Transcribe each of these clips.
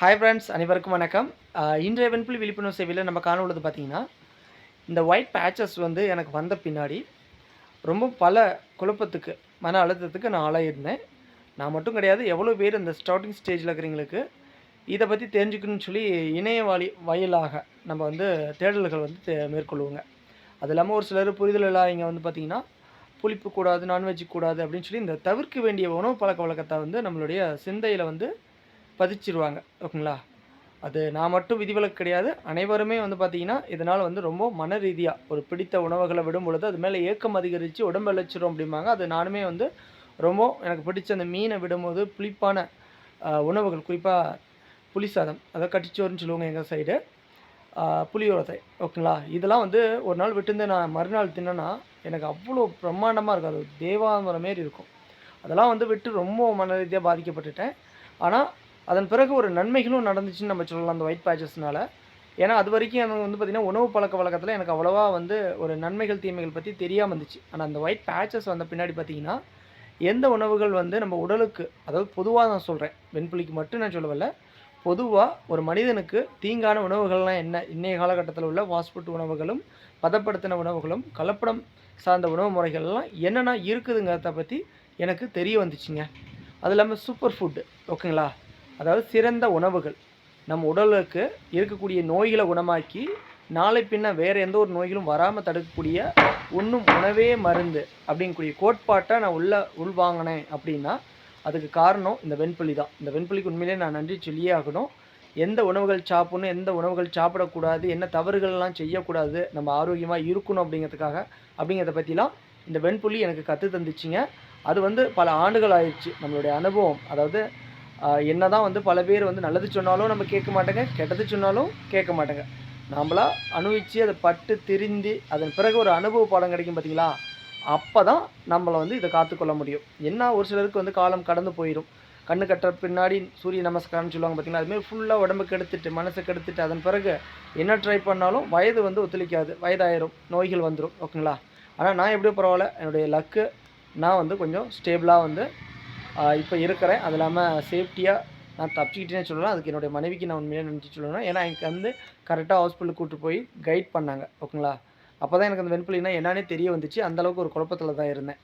Hi friends அனைவருக்கும் வணக்கம். இன்றைய வெண்புலி விழிப்புணர்வு சேவையில் நம்ம காண உள்ளது பார்த்தீங்கன்னா இந்த ஒயிட் பேச்சஸ் வந்து எனக்கு வந்த பின்னாடி ரொம்ப பல குழப்பத்துக்கு மன அழுத்தத்துக்கு நான் ஆளாயிருந்தேன். நான் மட்டும் கிடையாது எவ்வளோ பேர் இந்த ஸ்டார்டிங் ஸ்டேஜில் இருக்கிறவங்களுக்கு இதை பற்றி தெரிஞ்சுக்கணும்னு சொல்லி இணைய வழி வாயிலாக நம்ம வந்து தேடல்கள் வந்து தே- மேற்கொள்வோங்க. அது இல்லாமல் ஒரு சிலர் புரிதல் இல்லாதவங்க வந்து பார்த்திங்கன்னா புளிப்பு கூடாது நான்வெஜ் கூடாது அப்படின்னு சொல்லி இந்த தவிர்க்க வேண்டிய உணவு பழக்க வழக்கத்தை வந்து நம்மளுடைய சிந்தையில் வந்து பதிச்சிருவாங்க ஓகேங்களா? அது நான் மட்டும் விதிவிலக்கு கிடையாது. அனைவருமே வந்து பார்த்திங்கன்னா இதனால் வந்து ரொம்ப மன ரீதியாக ஒரு பிடித்த உணவுகளை விடும் பொழுது அது மேலே ஏக்கம் அதிகரித்து உடம்பு இழைச்சிரும் அப்படிம்பாங்க. அது நானுமே வந்து ரொம்ப எனக்கு பிடிச்ச அந்த மீனை விடும்போது புளிப்பான உணவுகள் குறிப்பாக புளி சாதம் அதை கட்டிச்சோறுன்னு சொல்லுவாங்க எங்கள் சைடு. புளியோரத்தை ஓகேங்களா? இதெல்லாம் வந்து ஒரு நாள் விட்டுருந்து நான் மறுநாள் தின்னேன்னா எனக்கு அவ்வளோ பிரம்மாண்டமாக இருக்கும். அது தேவாமிரம் மாரி இருக்கும். அதெல்லாம் வந்து விட்டு ரொம்ப மன ரீதியாக பாதிக்கப்பட்டுட்டேன். ஆனால் அதன் பிறகு ஒரு நன்மைகளும் நடந்துச்சுன்னு நம்ம சொல்லலாம் அந்த ஒயிட் பேச்சஸ்னால ஏன்னா அது வரைக்கும் எனக்கு வந்து பார்த்திங்கன்னா உணவு பழக்க வழக்கத்தில் எனக்கு அவ்வளோவா வந்து ஒரு நன்மைகள் தீமைகள் பற்றி தெரியாமல் இருந்துச்சு. ஆனால் அந்த ஒயிட் பேச்சஸ் வந்த பின்னாடி பார்த்திங்கன்னா எந்த உணவுகள் வந்து நம்ம உடலுக்கு அதாவது பொதுவாக நான் சொல்கிறேன் வெண்புலிக்கு மட்டும் நான் சொல்லவில்லை பொதுவாக ஒரு மனிதனுக்கு தீங்கான உணவுகள்லாம் என்ன? இன்றைய காலகட்டத்தில் உள்ள ஃபாஸ்ட் ஃபுட் உணவுகளும் பதப்படுத்தின உணவுகளும் கலப்படம் சார்ந்த உணவு முறைகள்லாம் என்னென்ன இருக்குதுங்கிறத பற்றி எனக்கு தெரிய வந்துச்சுங்க. அது இல்லாமல் சூப்பர் ஃபுட்டு ஓகேங்களா அதாவது சிறந்த உணவுகள். நம் உடலுக்கு இருக்கக்கூடிய நோய்களை குணமாக்கி நாளை பின்ன வேறு எந்த ஒரு நோய்களும் வராமல் தடுக்கக்கூடிய உண்ணும் உணவே மருந்து அப்படிங்கக்கூடிய கோட்பாட்டை நான் உள்ள உள்வாங்கினேன் அப்படின்னா அதுக்கு காரணம் இந்த வெண்புலி தான். இந்த வெண்புலிக்கு உண்மையிலே நான் நன்றி சொல்லியே ஆகணும். எந்த உணவுகள் சாப்பிடணும் எந்த உணவுகள் சாப்பிடக்கூடாது என்ன தவறுகள்லாம் செய்யக்கூடாது நம்ம ஆரோக்கியமாக இருக்கணும் அப்படிங்கிறதுக்காக அப்படிங்கிறத பற்றிலாம் இந்த வெண்புலி எனக்கு கற்று தந்துச்சுங்க. அது வந்து பல ஆண்டுகள் ஆயிடுச்சு. நம்மளுடைய அனுபவம் அதாவது என்ன என்னதான் வந்து பல பேர் வந்து நல்லது சொன்னாலும் நம்ம கேட்க மாட்டேங்க கெட்டது சொன்னாலும் கேட்க மாட்டேங்க. நம்மளாக அனுபவித்து அதை பட்டு திரிந்து அதன் பிறகு ஒரு அனுபவ பாடம் கிடைக்கும் பார்த்தீங்களா அப்போ தான் நம்மளை வந்து இதை காத்துக்கொள்ள முடியும். என்ன ஒரு சிலருக்கு வந்து காலம் கடந்து போயிடும். கண்ணு கட்டுற பின்னாடி சூரிய நமஸ்காரம்னு சொல்லுவாங்க பார்த்தீங்களா அதுமாரி ஃபுல்லாக உடம்பு கெடுத்துட்டு மனசை கெடுத்துட்டு அதன் பிறகு என்ன ட்ரை பண்ணாலும் வயது வந்து ஒத்துழைக்காது. வயதாயிரும் நோய்கள் வந்துடும் ஓகேங்களா ஆனால் நான் எப்படியோ பரவாயில்ல என்னுடைய லக்கு நான் வந்து கொஞ்சம் ஸ்டேபிளாக வந்து இப்போ இருக்கிறேன். அது இல்லாமல் சேஃப்டியாக நான் தப்பிச்சுக்கிட்டேன்னு சொல்லலாம் அதுக்கு என்னுடைய மனைவிக்கு நான் உண்மையாக நினச்சி சொல்லணும். ஏன்னா எனக்கு வந்து கரெக்டாக ஹாஸ்பிட்டலுக்கு கூப்பிட்டு போய் கைட் பண்ணாங்க. ஓகேங்களா? அப்போ தான் எனக்கு அந்த வெண்புலினா என்னன்னே தெரிய வந்துச்சு. அந்தளவுக்கு ஒரு குழப்பத்தில் தான் இருந்தேன்.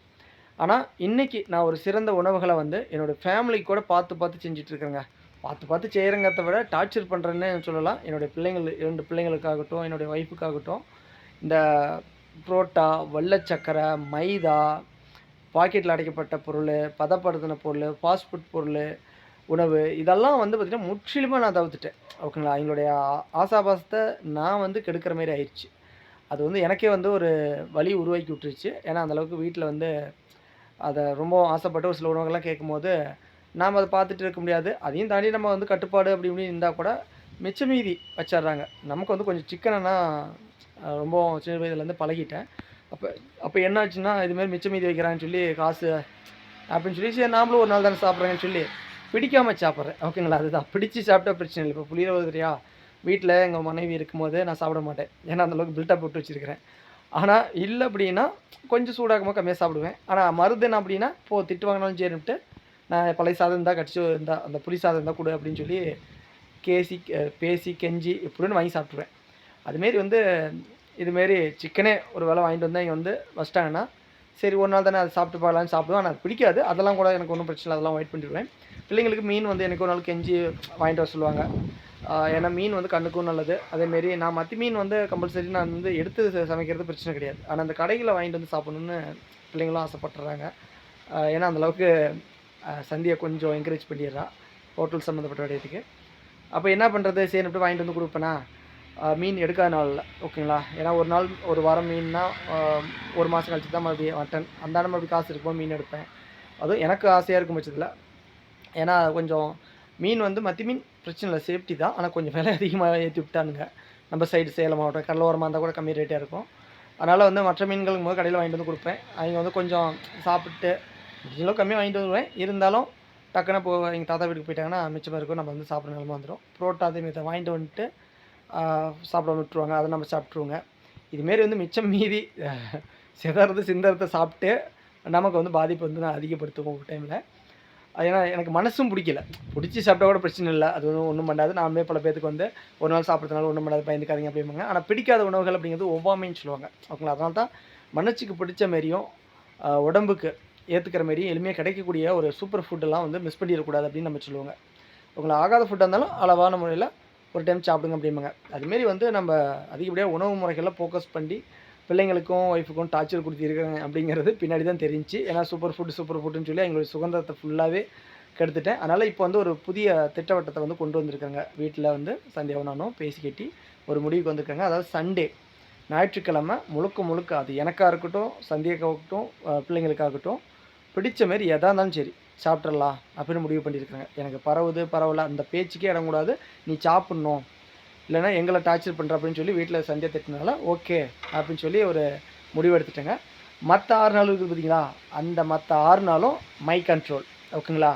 ஆனால் இன்றைக்கி நான் ஒரு சிறந்த உணவுகளை வந்து என்னோடய ஃபேமிலி கூட பார்த்து பார்த்து செஞ்சிட்ருக்கேங்க பார்த்து பார்த்து செய்கிறங்கிறத விட டார்ச்சர் பண்ணுறேன்னு சொல்லலாம். என்னுடைய பிள்ளைங்கள் இரண்டு பிள்ளைங்களுக்காகட்டும் என்னுடைய ஒய்ஃபுக்காகட்டும் இந்த புரோட்டா வெள்ளச்சக்கரை மைதா பாக்கெட்டில் அடைக்கப்பட்ட பொருள் பதப்படுத்தின பொருள் ஃபாஸ்ட் ஃபுட் பொருள் உணவு இதெல்லாம் வந்து பார்த்திங்கன்னா முற்றிலுமாக நான் தவிர்த்துட்டேன். ஓகேங்களா? எங்களுடைய ஆசாபாசத்தை நான் வந்து கெடுக்கிற மாதிரி ஆயிடுச்சு. அது வந்து எனக்கே வந்து ஒரு வழி உருவாக்கி விட்டுருச்சு. ஏன்னா அந்தளவுக்கு வீட்டில் வந்து அதை ரொம்ப ஆசைப்பட்டு ஒரு சில உணவுகள்லாம் கேட்கும்போது நாம் அதை பார்த்துட்டு இருக்க முடியாது. அதையும் தாண்டி நம்ம வந்து கட்டுப்பாடு அப்படி இப்படின்னு இருந்தால் கூட மிச்ச மீதி வச்சிடுறாங்க. நமக்கு வந்து கொஞ்சம் சிக்கனைனா ரொம்ப சின்ன வயதுலேருந்து பழகிட்டேன். அப்போ அப்போ என்னாச்சுன்னா இதுமாரி மிச்சம் மீதி வைக்கிறான்னு சொல்லி காசு அப்படின்னு சொல்லி சரி நாமளும் ஒரு நாள் தானே சாப்பிட்றேன்னு சொல்லி பிடிக்காமல் சாப்பிட்றேன். ஓகேங்களா? அதுதான். பிடிச்சி சாப்பிட்டா பிரச்சனை இல்லை. இப்போ புளியரோதரியா வீட்டில் எங்கள் மனைவி இருக்கும்போது நான் சாப்பிட மாட்டேன். ஏன்னா அந்தளவுக்கு பில்டப் போட்டு வச்சுருக்கிறேன். ஆனால் இல்லை அப்படின்னா கொஞ்சம் சூடாகும்போது கம்மியாக சாப்பிடுவேன். ஆனால் மருதுன்னு அப்படின்னா போ திட்டு வாங்கினாலும் சரின்ட்டு நான் பழைய சாதம் இருந்தால் கடிச்சு இருந்தால் அந்த புளி சாதம் இருந்தால் கொடு அப்படின்னு சொல்லி கேசி பேசி கெஞ்சி இப்படின்னு வாங்கி சாப்பிட்ருவேன் அதுமாரி வந்து இதுமாரி சிக்கனே ஒரு வேலை வாங்கிட்டு வந்தால் இங்கே வந்து வச்சிட்டாங்கன்னா சரி ஒரு நாள் தானே அதை சாப்பிட்டு பார்க்கலான்னு சாப்பிடுவேன் ஆனால் அது பிடிக்காது. அதெல்லாம் கூட எனக்கு ஒன்றும் பிரச்சனை இல்லை. அதெல்லாம் வெயிட் பண்ணிடுவேன். பிள்ளைங்களுக்கு மீன் வந்து எனக்கு ஒரு நாள் கெஞ்சி வாங்கிட்டு வர சொல்லுவாங்க. ஏன்னா மீன் வந்து கண்ணுக்கும் நல்லது. அதேமாரி நான் மத்தி மீன் வந்து கம்பல்சரி நான் வந்து எடுத்து சமைக்கிறது பிரச்சனை கிடையாது. ஆனால் அந்த கடைகளில் வாங்கிட்டு வந்து சாப்பிட்ணுன்னு பிள்ளைங்களும் ஆசைப்பட்டுறாங்க. ஏன்னா அந்தளவுக்கு சந்தியை கொஞ்சம் என்கரேஜ் பண்ணிடுறான் ஹோட்டல் சம்மந்தப்பட்ட விடயத்துக்கு அப்போ என்ன பண்ணுறது சரின்ட்டு வாங்கிட்டு வந்து கொடுப்பேனா? மீன் எடுக்காத நாளில் ஓகேங்களா? ஏன்னா ஒரு நாள் ஒரு வாரம் மீன்னா ஒரு மாதம் கழிச்சு தான் மறுபடியும் மட்டன் அந்தாண்ட மறுபடியும் காசு இருக்கும்போது மீன் எடுப்பேன். அதுவும் எனக்கு ஆசையாக இருக்கும் பட்சத்தில். ஏன்னா கொஞ்சம் மீன் வந்து மத்தி மீன் பிரச்சனை இல்லை. சேஃப்டி தான். ஆனால் கொஞ்சம் விலை அதிகமாக ஏற்றி விட்டானுங்க. நம்ம சைடு சேலம் மாவட்டம் கடலோரமாக இருந்தால் கூட கம்மி ரேட்டாக இருக்கும். அதனால் வந்து மற்ற மீன்களுக்கு போது கடையில் வாங்கிட்டு வந்து கொடுப்பேன். அவங்க வந்து கொஞ்சம் சாப்பிட்டு முடிஞ்சளவு கம்மியாக வாங்கிட்டு வருவேன். இருந்தாலும் டக்குன்னு இப்போ எங்கள் தாத்தா வீட்டுக்கு போயிட்டாங்கன்னா மிச்சமாக இருக்கும் நம்ம வந்து சாப்பிட்ற நிலமை வந்துடும் புரோட்டா அதே மாதிரி வாங்கிட்டு வந்துட்டு சாப்பிடாம சாப்பிட விட்டுருவாங்க. அதை நம்ம சாப்பிட்ருவோங்க இதுமாரி வந்து மிச்சம் மீதி சிதறது சிந்தரத்தை சாப்பிட்டு நமக்கு வந்து பாதிப்பு வந்து நான் அதிகப்படுத்துவோம் ஒரு டைமில் அது ஏன்னா எனக்கு மனசும் பிடிக்கல. பிடிச்சி சாப்பிட்டா கூட பிரச்சனை இல்லை. அது ஒன்றும் ஒன்றும் பண்ணாது. நாமே பல பேத்துக்கு வந்து ஒரு நாள் சாப்பிட்றதுனால ஒன்றும் பண்ணாது பயந்துக்காதீங்க அப்படிம்பாங்க. ஆனால் பிடிக்காத உணவுகள் அப்படிங்கிறது ஒவ்வாமைன்னு சொல்லுவாங்க. ஓகேங்களா அதனால தான் மனசுக்கு பிடிச்ச மாரியும் உடம்புக்கு ஏற்றுக்கிற மாரியும் எளிமையாக கிடைக்கக்கூடிய ஒரு சூப்பர் ஃபுட்டெல்லாம் வந்து மிஸ் பண்ணிடக்கூடாது அப்படின்னு நம்ம சொல்லுவாங்க. உங்களை ஆகாத ஃபுட்டாக இருந்தாலும் அளவான முறையில் ஒரு டைம் சாப்பிடுங்க அப்படிம்பாங்க. அதுமாரி வந்து நம்ம அதிகப்படியாக உணவு முறைகளில் ஃபோக்கஸ் பண்ணி பிள்ளைங்களுக்கும் ஒய்ஃபுக்கும் டார்ச்சர் கொடுத்துருக்காங்க அப்படிங்கிறது பின்னாடி தான் தெரிஞ்சு ஏன்னா சூப்பர் ஃபுட் சூப்பர் ஃபுட்டுன்னு சொல்லி எங்களுடைய சுதந்திரத்தை ஃபுல்லாகவே கெடுத்துட்டேன். அதனால் இப்போ வந்து ஒரு புதிய திட்டவட்டத்தை வந்து கொண்டு வந்திருக்காங்க. வீட்டில் வந்து சந்தியாவும் நானும் பேசி கட்டி ஒரு முடிவுக்கு வந்திருக்காங்க. அதாவது சண்டே ஞாயிற்றுக்கிழமை முழுக்க முழுக்க அது எனக்காக இருக்கட்டும் சந்தியாக்காகட்டும் பிள்ளைங்களுக்காகட்டும் பிடிச்ச மாரி எதாக இருந்தாலும் சரி சாப்பிட்றலாம் அப்படின்னு முடிவு பண்ணியிருக்காங்க. எனக்கு பரவுது பரவல அந்த பேச்சுக்கே இடக்கூடாது நீ சாப்பிட்ணும். இல்லைன்னா எங்களை டார்ச்சர் பண்ணுற அப்படின்னு சொல்லி வீட்டில் சண்டை திட்டினால ஓகே அப்படின்னு சொல்லி ஒரு முடிவு எடுத்துட்டேங்க. மற்ற ஆறு நாள் இருக்குது பார்த்தீங்களா? அந்த மற்ற ஆறு நாளும் மை கண்ட்ரோல் ஓகேங்களா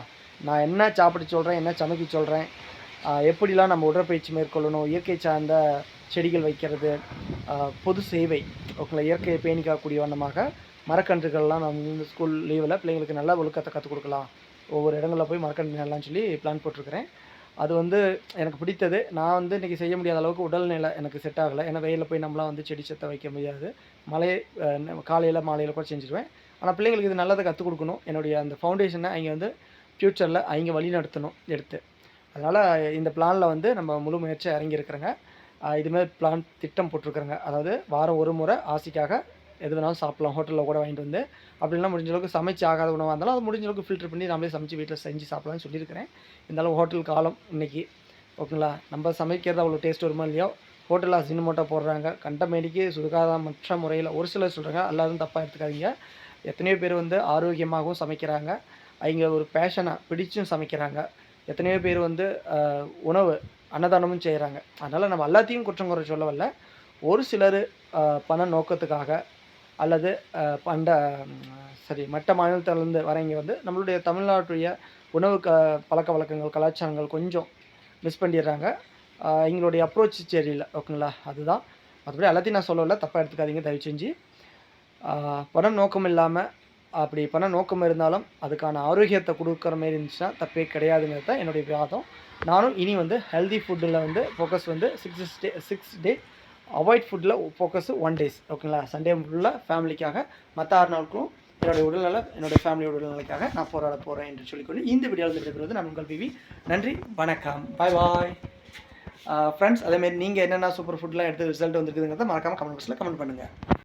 நான் என்ன சாப்பிட சொல்கிறேன் என்ன சமைக்க சொல்கிறேன் எப்படிலாம் நம்ம உடற்பயிற்சி மேற்கொள்ளணும் இயற்கை சார்ந்த செடிகள் வைக்கிறது பொது சேவை. ஓகேங்களா இயற்கையை பேணி காக்கக்கூடிய வண்ணமாக மரக்கன்றுகள்லாம் நம்ம இந்த ஸ்கூல் லீவில் பிள்ளைங்களுக்கு நல்ல ஒழுக்கத்தை கற்றுக் கொடுக்கலாம். ஒவ்வொரு இடங்களில் போய் மரக்கன்று நடலாம்னு சொல்லி பிளான் போட்டிருக்கிறேன். அது வந்து எனக்கு பிடித்தது. நான் வந்து இன்றைக்கி செய்ய முடியாத அளவுக்கு உடல்நிலை எனக்கு செட் ஆகலை. ஏன்னா வெயிலில் போய் நம்மளாம் வந்து செடி செத்த வைக்க முடியாது. மலை காலையில் மாலையில் கூட செஞ்சுருவேன். ஆனால் பிள்ளைங்களுக்கு இது நல்லதை கற்றுக் கொடுக்கணும். என்னுடைய அந்த ஃபவுண்டேஷனை அவங்க வந்து ஃப்யூச்சரில் அவங்க வழி நடத்தணும் எடுத்து. அதனால் இந்த பிளானில் வந்து நம்ம முழு முயற்சியாக இறங்கியிருக்கிறேங்க. இதுமாரி பிளான் திட்டம் போட்டிருக்கிறேங்க. அதாவது வாரம் ஒரு முறை ஆசைக்காக எது வேணாலும் சாப்பிட்லாம் ஹோட்டலில் கூட வாங்கிட்டு வந்து. அப்படிலாம் முடிஞ்ச அளவுக்கு சமைச்சு ஆகாத உணவாக இருந்தாலும் அது முடிஞ்ச அளவுக்கு ஃபில்டர் பண்ணி நம்மளே சமைச்சு வீட்டில் செஞ்சு சாப்பிடலாம்னு சொல்லியிருக்கிறேன். இருந்தாலும் ஹோட்டல் காலம் இன்னைக்கு. ஓகேங்களா? நம்ம சமைக்கிறது அவ்வளோ டேஸ்ட் வருமா இல்லையோ? ஹோட்டலில் அசினமோட்டா போடுறாங்க. கண்டமேடிக்கு சுகாதாரமற்ற முறையில் ஒரு சிலர் சொல்கிறாங்க எல்லாரும் தப்பாக எடுத்துக்காதீங்க. எத்தனையோ பேர் வந்து ஆரோக்கியமாகவும் சமைக்கிறாங்க. அவங்க ஒரு பேஷனாக பிடிச்சும் சமைக்கிறாங்க. எத்தனையோ பேர் வந்து உணவு அன்னதானமும் செய்கிறாங்க அதனால் நம்ம எல்லாத்தையும் குற்றம் குறை சொல்ல வரல ஒரு சிலர் பண நோக்கத்துக்காக அல்லது பண்ட சரி மற்ற மாநிலத்திலேருந்து வரவங்க வந்து நம்மளுடைய தமிழ்நாட்டுடைய உணவு க பழக்க வழக்கங்கள் கலாச்சாரங்கள் கொஞ்சம் மிஸ் பண்ணிடுறாங்க. எங்களுடைய அப்ரோச் சரியில்லை ஓகேங்களா? அதுதான். மற்றபடி எல்லாத்தையும் நான் சொல்லலை தப்பாக எடுத்துக்காதீங்க தயவு செஞ்சு. பணம் நோக்கம் இல்லாமல் அப்படி பண நோக்கம் இருந்தாலும் அதுக்கான ஆரோக்கியத்தை கொடுக்குற மாதிரி இருந்துச்சுன்னா தப்பே கிடையாதுங்கிறது தான் என்னுடைய வாதம் நானும் இனி வந்து ஹெல்தி ஃபுட்டில் வந்து ஃபோக்கஸ் வந்து six day six day avoid ஃபுட்டில் ஃபோக்கஸ் ஒன் டேஸ் ஓகேங்களா சண்டே ஃபுல்லாக ஃபேமிலிக்காக மற்ற ஆறு நாளுக்கும் என்னுடைய உடல்நல என்னுடைய ஃபேமிலியோட உடல்நலைக்காக நான் போராட போகிறேன் என்று சொல்லிக்கொண்டு இந்த வீடியோவில் விடைபெறுவது நான் உங்கள் பிவி நன்றி வணக்கம். பாய் பாய் ஃப்ரெண்ட்ஸ் uh, அதேமாரி நீங்கள் என்னென்ன சூப்பர் ஃபுட்லாம் எடுத்து ரிசல்ட் வந்துருக்குதுங்கிறத மறக்காமல் கமெண்ட் பாக்ஸில் கமெண்ட் பண்ணுங்கள்